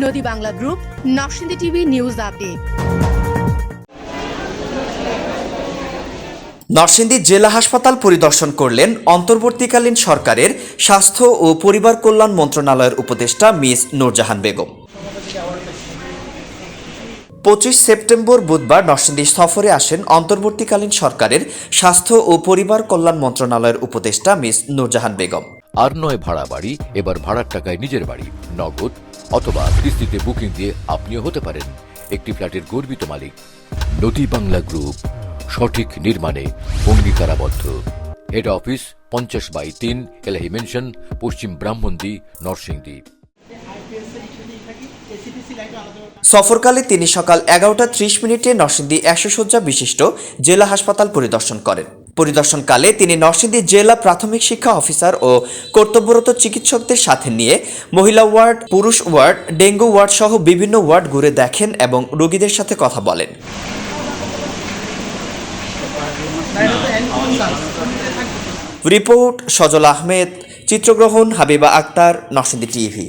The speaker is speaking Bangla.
Nodi Bangla group Narsingdi TV news update. Narsingdi জেলা হাসপাতাল পরিদর্শন করলেন অন্তর্বর্তীকালীন সরকারের স্বাস্থ্য ও পরিবার কল্যাণ মন্ত্রণালয়ের উপদেষ্টা মিস নূরজাহান বেগম। পঁচিশ সেপ্টেম্বর বুধবার নরসিংদী সফরে আসেন অন্তর্বর্তীকালীন সরকারের স্বাস্থ্য ও পরিবার কল্যাণ মন্ত্রণালয়ের উপদেষ্টা মিস নূরজাহান বেগম। আর নয় ভাড়া বাড়ি এবার ভাড়ার টাকায় নিজের বাড়ি নগদ অথবা কিস্তিতে বুকিং দিয়ে আপনিও হতে পারেন। একটি ফ্ল্যাটের গর্বিত মালিক। নদী বাংলা গ্রুপ, সঠিক নির্মাণে অঙ্গীকারাবদ্ধ। হেড অফিস পঞ্চাশ বাই তিন এলাহি মেনশন পশ্চিম ব্রাহ্মণদী, নরসিংদী। সফরকালে তিনি সকাল এগারোটা ত্রিশ মিনিটে নরসিংদী একশো শয্যা বিশিষ্ট জেলা হাসপাতাল পরিদর্শন করেন। পরিদর্শনকালে তিনি নরসিংদী জেলা প্রাথমিক শিক্ষা অফিসার ও কর্তব্যরত চিকিৎসকদের সাথে নিয়ে মহিলা ওয়ার্ড, পুরুষ ওয়ার্ড, ডেঙ্গু ওয়ার্ড সহ বিভিন্ন ওয়ার্ড ঘুরে দেখেন এবং রোগীদের সাথে কথা বলেন। রিপোর্ট সজল আহমেদ, চিত্রগ্রহণ হাবিবা আক্তার, নরসিংদী টিভি।